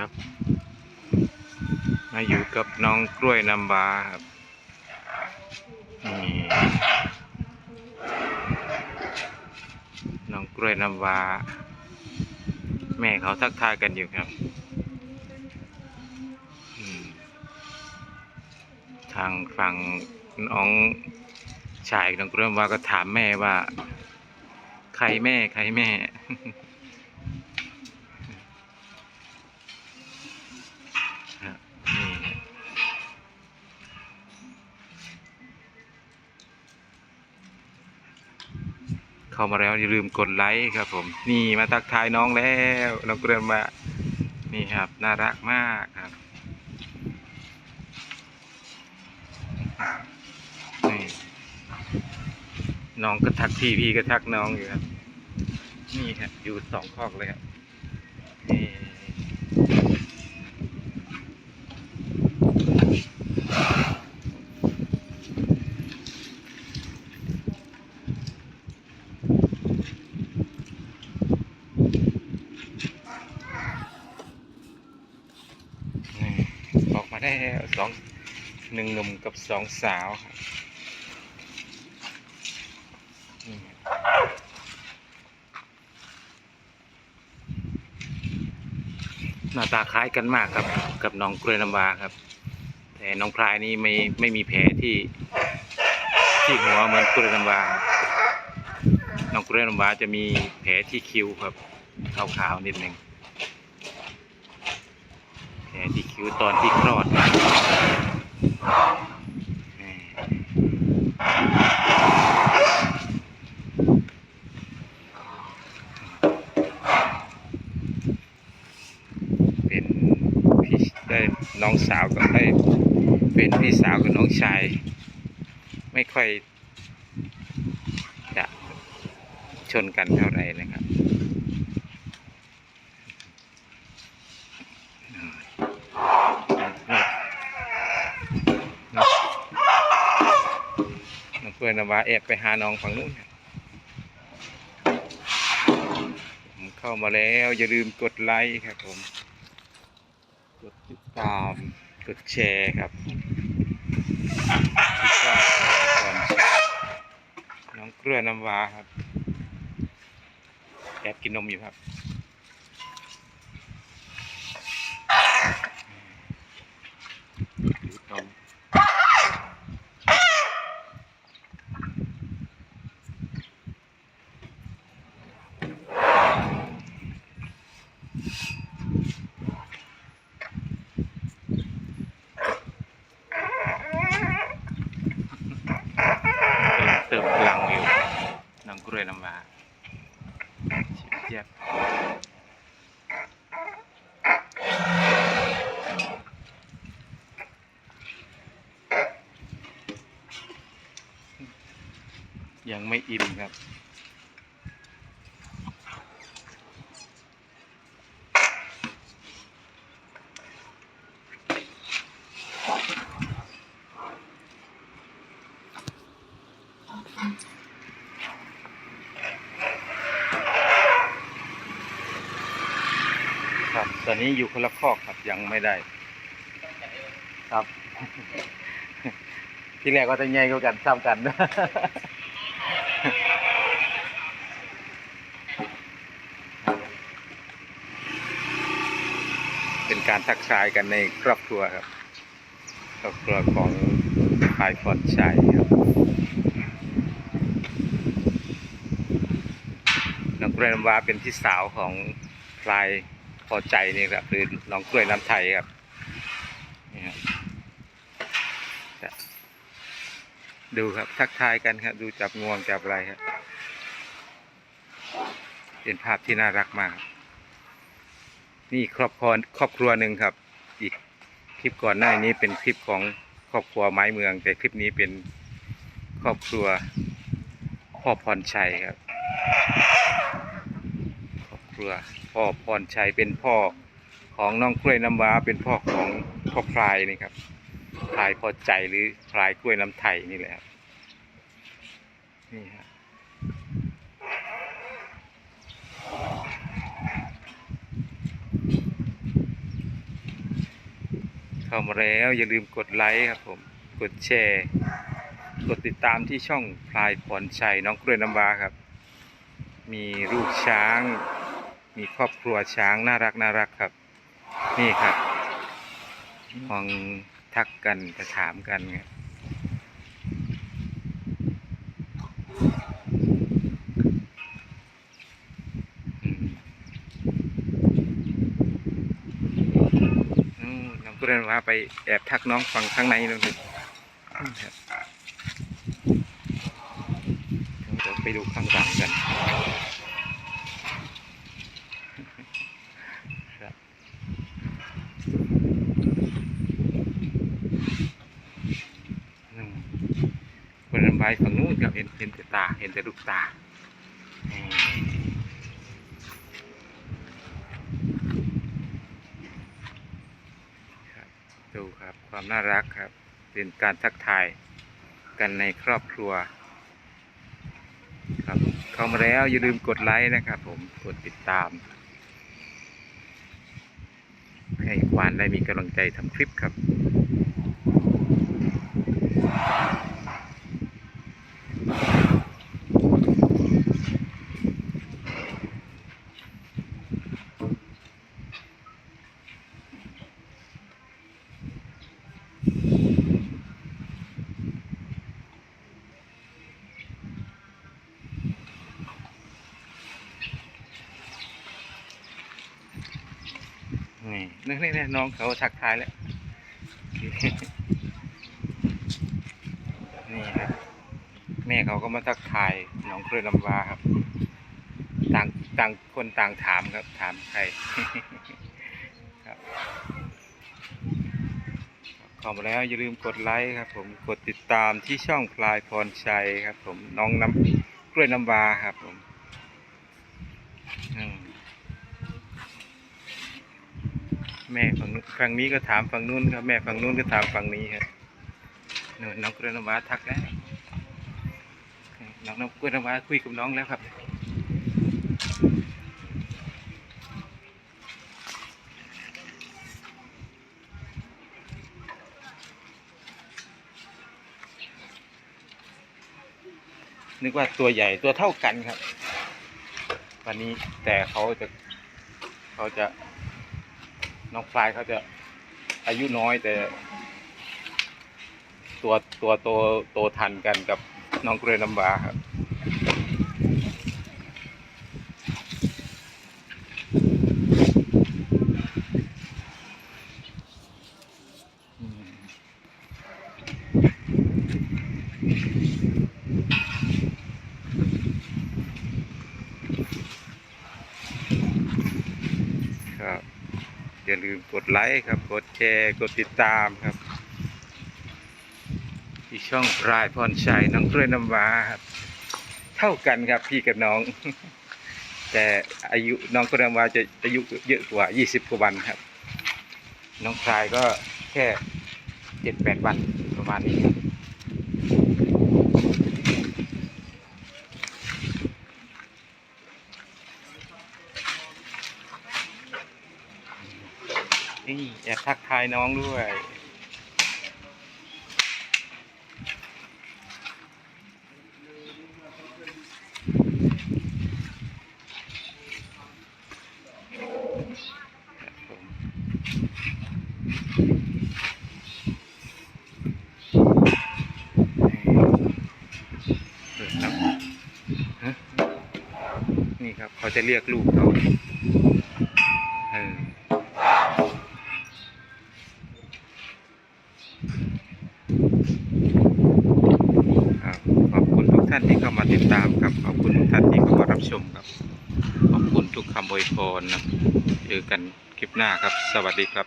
ครับ มาอยู่กับน้องกล้วยน้ำว้าครับนี่น้องกล้วยน้ำว้าแม่เขาทักทายกันอยู่ครับ ทางฝั่งน้องชายน้องกล้วยน้ำว้าก็ถามแม่ว่า ใครแม่ใครแม่ เข้ามาแล้วอย่าลืมกดไลค์ครับ ผม นี่มาทักทายน้องแล้วน้องเกรียนมานี่ครับ น่ารักมากครับนี่น้องก็ทักพี่พี่ก็ทักน้องอยู่ครับ นี่ครับอยู่สองคอกเลยครับนี่ นี่ ได้สองหนึ่งหนุ่มกับสองสาวครับหน้าตาคล้ายกันมากครับกับน้องกล้วยน้ำว้าครับ แต่น้องพลายนี่ไม่ไม่มีแผลที่ที่หัวเหมือนกล้วยน้ำว้าน้องกล้วยน้ำว้าจะมีแผลที่คิ้วครับขาวๆนิดนึง ผลที่คิ้วตอนที่คลอดเป็นพี่ได้น้องสาวก็ได้เป็นพี่สาวกับน้องชาย ไม่ค่อยจะชนกันเท่าไหร่นะครับ น้องน้อง เพื่อนว่าแอบไปหาน้องฝั่งนู้นครับผมเข้ามาแล้วอย่าลืมกดไลค์ครับผม กดติดตาม กดแชร์ครับนน้องเกลือน้ำว้าครับ แอบกินนมอยู่ครับ ดูดนม กำลังเติมพลังอยู่น้องก ล้วยน้ำว้าชิบเจ็บยังไม่อิ่มครับ อนนี้อยู่คนละคอกครับยังไม่ได้ ครับ ที่แรกก็จะแย่งกันซ้ำกันเป็นการทักทายกันในครอบครัวครับ ครอบครัวของพายพรชัยครับน้องกล้วยนว้าเป็นพี่สาวของพลาย พอใจนี่ครับหรือน้องกล้วยน้ำไทยครับนี่ครับดูครับทักทายกันครับดูจับงวงจับอะไรครับเป็นภาพที่น่ารักมาก นี่ครอบครัวครอบครัวหนึ่งครับ อีกคลิปก่อนหน้านี้เป็นคลิปของครอบครัวไม้เมือง แต่คลิปนี้เป็นครอบครัวพ่อพรชัยครับ ครัว พ่อพรชัยเป็นพ่อของน้องกล้วยน้ำว้าเป็นพ่อของพ่อพลายนี่ครับพลายพอใจหรือพลายกล้วยน้ำไทยนี่แหละครับนี่ครับเข้ามาแล้วอย่าลืมกดไลค์ครับผมกดแชร์ กดติดตามที่ช่องพลายพรชัยน้องกล้วยน้ำว้าครับ มีลูกช้าง มีครอบครัวช้างน่ารักน่ารักครับ นี่ครับมองทักกันจะถามกันครับน้องกล้วยนว้าไปแอบทักน้องฟังข้างในนู่นนี่ครับเดี๋ยวไปดูข้างหลังกัน ครับอืมคนนั้นไปฝั่งนู้นครับเห็นเห็นแต่ตาเห็นแต่ลูกตาดูครับความน่ารักครับ เป็นการทักทายกันในครอบครัว ครับเข้ามาแล้วอย่าลืมกดไลค์นะครับ ผมกดติดตาม ให้ควานได้มีกำลังใจทำคลิปครับ นี่นี่นี่นี่น้องเขาทักทายแล้ว นี่ครับ แม่เขาก็มาทักทายน้องเครือลำวาครับ ต่างต่างคนต่างถามครับ ถามใครครับข้ามาแล้วอย่าลืมกดไลค์ครับ ผมกดติดตามที่ช่องพลายพรชัยครับ ผมน้องน้ำกล้วยน้ำวาครับ ผมอืม แม่ฝั่งฝั่งนี้ก็ถามฝั่งนู้นครับ แม่ฝั่งนู้นก็ถามฝั่งนี้ครับนู่นน้องกล้วยน้ำว้าทักแล้วน้องน้องกล้วยน้ำว้าคุยกับน้องแล้วครับนึกว่าตัวใหญ่ตัวเท่ากันครับ วันนี้แต่เขาจะเขาจะ น้องฟลายเขาจะอายุน้อยแต่ ตัวตัวโตโตทันกันกับน้องเกรยน้ำบาครับ อืมครับ อย่า ลืมกดไลค์ครับ กดแชร์ กดติดตามครับ ที่ช่องรายพรชัยน้องกล้วยน้ำว้าครับ เท่ากันครับพี่กับน้อง แต่อายุน้องกล้วยน้ำว้าจะอายุเยอะกว่า 20 กว่าวันครับ น้องพลายก็แค่เจ็ดแปดวันประมาณนี้ครับนี่แอบทักทายน้องด้วย นี่ครับ เขาจะเรียกลูกเขาเออครับขอบคุณทุกท่านที่เข้ามา ติดตามครับขอบคุณท่านที่เข้ามารับชมครับขอบคุณทุกคำอวยพรนะเจอกันคลิปหน้าครับ สวัสดีครับ